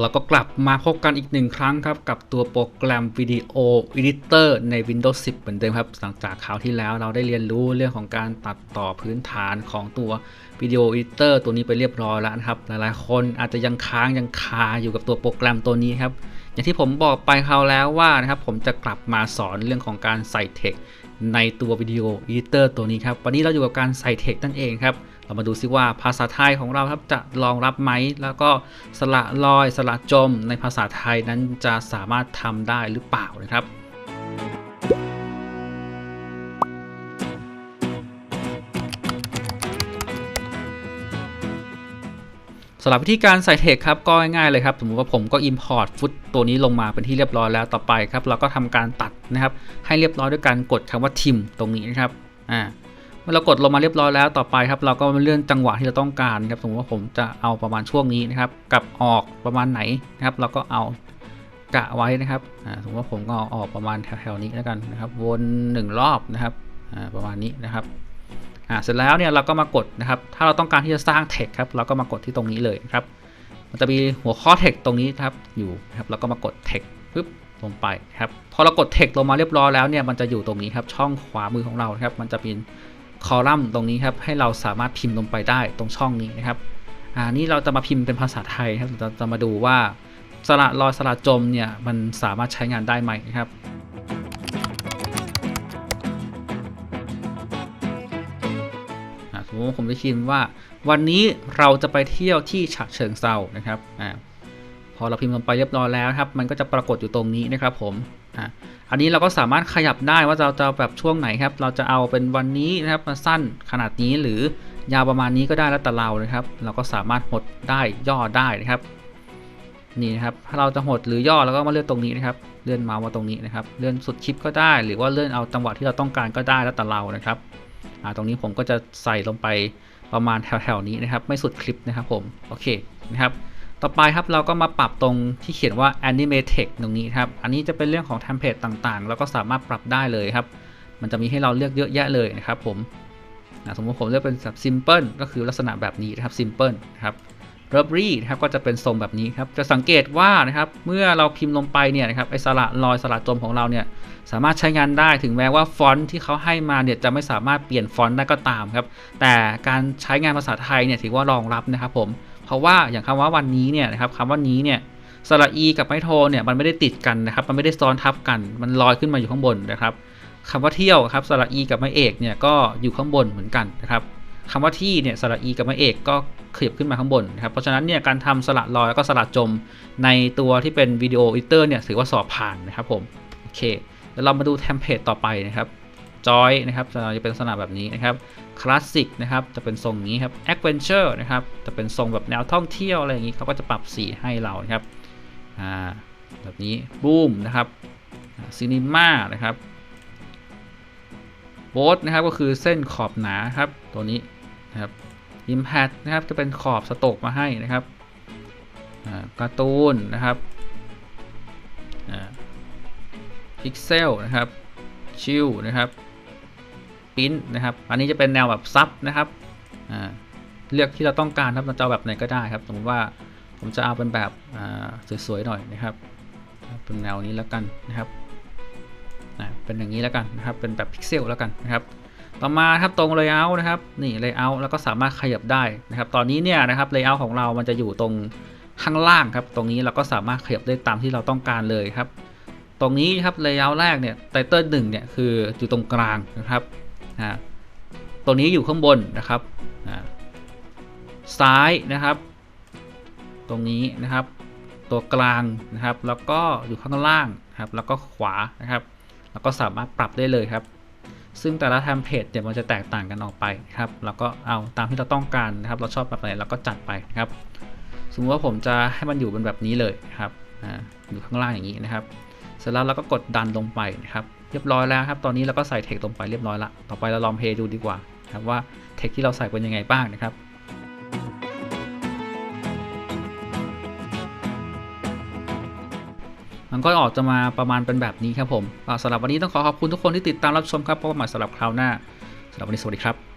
เราก็กลับมาพบกันอีกหนึ่งครั้งครับ กับตัวโปรแกรมวิดีโอ Editor ใน Windows 10 เหมือนเดิมครับ หลังจากคราวที่แล้วเราได้เรียนรู้เรื่องของการตัดต่อพื้นฐานของตัววิดีโอ Editor ตัวนี้ไปเรียบร้อยแล้วนะครับ หลายๆ คนอาจจะยังค้างยังคาอยู่กับตัวโปรแกรมตัวนี้ครับ อย่างที่ผมบอกไปคราวแล้วว่านะครับ ผมจะกลับมาสอนเรื่องของการใส่เทคในตัววิดีโอ Editor ตัวนี้ครับ วันนี้เราอยู่กับการใส่เทคนั่นเองครับ เรามาดูซิว่าภาษาไทยของเราครับจะรองรับไหม แล้วก็สระลอยสระจมในภาษาไทยนั้นจะสามารถทำได้หรือเปล่านะครับสำหรับวิธีการใส่เทคครับก็ง่ายๆเลยครับสมมติว่าผมก็ Import ฟุตตัวนี้ลงมาเป็นที่เรียบร้อยแล้วต่อไปครับ เราก็ทำการตัดนะครับ ให้เรียบร้อยด้วยการกดคำว่าทิมตรงนี้นะครับอ่า เมื่อเรากดลงมาเรียบร้อยแล้วต่อไปครับ เราก็มาเลื่อนจังหวะที่เราต้องการครับสมมติว่าผมจะเอาประมาณช่วงนี้นะครับกับออกประมาณไหนนะครับ เราก็เอากะไว้นะครับสมมติว่าผมก็เอาออกประมาณแถวๆนี้แล้วกันนะครับ วน1รอบนะครับประมาณนี้นะครับเสร็จแล้วเนี่ยเราก็มากดนะครับ ถ้าเราต้องการที่จะสร้างเทคครับ เราก็มากดที่ตรงนี้เลยครับ มันจะมีหัวข้อเทคตรงนี้ครับอยู่นะครับเราก็มากดเทคปึ๊บลงไปครับ พอเรากดเทคลงมาเรียบร้อยแล้วเนี่ยมันจะอยู่ตรงนี้ครับช่องขวามือของเราครับ มันจะเป็น คอลัมน์ตรงนี้ครับให้เราสามารถพิมพ์ลงไปได้ตรงช่องนี้นะครับอ่านี่เราจะมาพิมพ์เป็นภาษาไทยครับเราจะมาดูว่าสระลอยสระจมเนี่ยมันสามารถใช้งานได้ไหมนะครับสมมติว่าผมจะพิมพ์ว่า วันนี้เราจะไปเที่ยวที่ฉะเชิงเซานะครับอ่าพอเราพิมพ์ลงไปเรียบร้อยแล้วครับ มันก็จะปรากฏอยู่ตรงนี้นะครับผม อันนี้เราก็สามารถขยับได้ว่าเราจะแบบช่วงไหนครับ เราจะเอาเป็นวันนี้นะครับมาสั้นขนาดนี้หรือยาวประมาณนี้ก็ได้แล้วแต่เรานะครับ เราก็สามารถหดได้ย่อได้นะครับ นี่นะครับถ้าเราจะหดหรือย่อเราก็มาเลื่อนตรงนี้นะครับ เลื่อนเมาส์มาตรงนี้นะครับ เลื่อนสุดคลิปก็ได้ หรือว่าเลื่อนเอาจังหวะที่เราต้องการก็ได้แล้วแต่เรานะครับอ่าตรงนี้ผมก็จะใส่ลงไปประมาณแถวๆนี้นะครับ ไม่สุดคลิปนะครับผม โอเคนะครับ ต่อไปครับเราก็มาปรับตรงที่เขียนว่า animatex ตรงนี้ครับ อันนี้จะเป็นเรื่องของเทมเพลตต่างๆ แล้วก็สามารถปรับได้เลยครับ มันจะมีให้เราเลือกเยอะแยะเลยนะครับผมสมมติผมเลือกเป็นแบบ simple ก็คือลักษณะแบบนี้นะครับ simple นะครับ r u b b e r y นะครับก็จะเป็นทรงแบบนี้ครับ จะสังเกตว่านะครับ เมื่อเราพิมพ์ลงไปเนี่ยนะครับไอสระลอยสระจมของเราเนี่ยสามารถใช้งานได้ถึงแม้ว่าฟอนต์ที่เขาให้มาเนี่ยจะไม่สามารถเปลี่ยนฟอนต์ได้ก็ตามครับ แต่การใช้งานภาษาไทยเนี่ยถือว่ารองรับนะครับผม เพราะว่าอย่างคำว่าวันนี้เนี่ยนะครับคำว่านี้เนี่ยสระอีกับไม้โทเนี่ยมันไม่ได้ติดกันนะครับ มันไม่ได้ซ้อนทับกัน มันลอยขึ้นมาอยู่ข้างบนนะครับคำว่าเที่ยวครับสระอีกับไม้เอกเนี่ยก็อยู่ข้างบนเหมือนกันนะครับคำว่าที่เนี่ยสระอีกับไม้เอกก็ขยับขึ้นมาข้างบนนะครับ เพราะฉะนั้นเนี่ยการทำสระลอยแล้วก็สระจมในตัวที่เป็นวิดีโออิเตอร์เนี่ยถือว่าสอบผ่านนะครับผม โอเค แล้วเรามาดูเทมเพลตต่อไปนะครับ จอยนะครับจะเป็นลักษณะแบบนี้นะครับคลาสสิกนะครับจะเป็นทรงนี้ครับแอดเวนเจอร์นะครับจะเป็นทรงแบบแนวท่องเที่ยวอะไรอย่างนี้เขาก็จะปรับสีให้เรานะครับอ่าแบบนี้บูมนะครับซีนิม่านะครับโบสนะครับก็คือเส้นขอบหนาครับตัวนี้นะครับ Impact นะครับจะเป็นขอบสโตกมาให้นะครับการ์ตูนนะครับพิกเซลนะครับชิลนะครับ ปิ้นนะครับ อันนี้จะเป็นแนวแบบซับนะครับเลือกที่เราต้องการครับเราจะเอาแบบไหนก็ได้ครับ สมมติว่าผมจะเอาเป็นแบบสวยๆหน่อยนะครับ เป็นแนวนี้แล้วกันนะครับเป็นอย่างนี้แล้วกันนะครับ เป็นแบบพิกเซลแล้วกันนะครับ ต่อมาครับตรง layout นะครับ นี่ layout แล้วก็สามารถขยับได้นะครับ ตอนนี้เนี่ยนะครับ layout ของเรามันจะอยู่ตรงข้างล่างครับ ตรงนี้เราก็สามารถขยับได้ตามที่เราต้องการเลยครับ ตรงนี้ครับ layout แรกเนี่ยไตเติลหนึ่งเนี่ยคืออยู่ตรงกลางนะครับ นะตรงนี้อยู่ข้างบนนะครับซ้ายนะครับ ตรงนี้นะครับ ตัวกลางนะครับ แล้วก็อยู่ข้างล่างนะครับ แล้วก็ขวานะครับ แล้วก็สามารถปรับได้เลยครับ ซึ่งแต่ละเทมเพลตเนี่ยมันจะแตกต่างกันออกไปครับ แล้วก็เอาตามที่เราต้องการนะครับ เราชอบแบบไหนเราก็จัดไปครับ สมมติว่าผมจะให้มันอยู่เป็นแบบนี้เลยครับอยู่ข้างล่างอย่างนี้นะครับ เสร็จแล้วเราก็กดดันลงไปนะครับ เรียบร้อยแล้วครับ ตอนนี้เราก็ใส่เทคลงไปเรียบร้อยละ ต่อไปเราลองเพย์ดูดีกว่าครับว่าเทคที่เราใส่เป็นยังไงบ้างนะครับมันก็ออกจะมาประมาณเป็นแบบนี้ครับผมสำหรับวันนี้ต้องขอขอบคุณทุกคนที่ติดตามรับชมครับพบกันใหม่สำหรับคราวหน้าสำหรับวันนี้สวัสดีครับ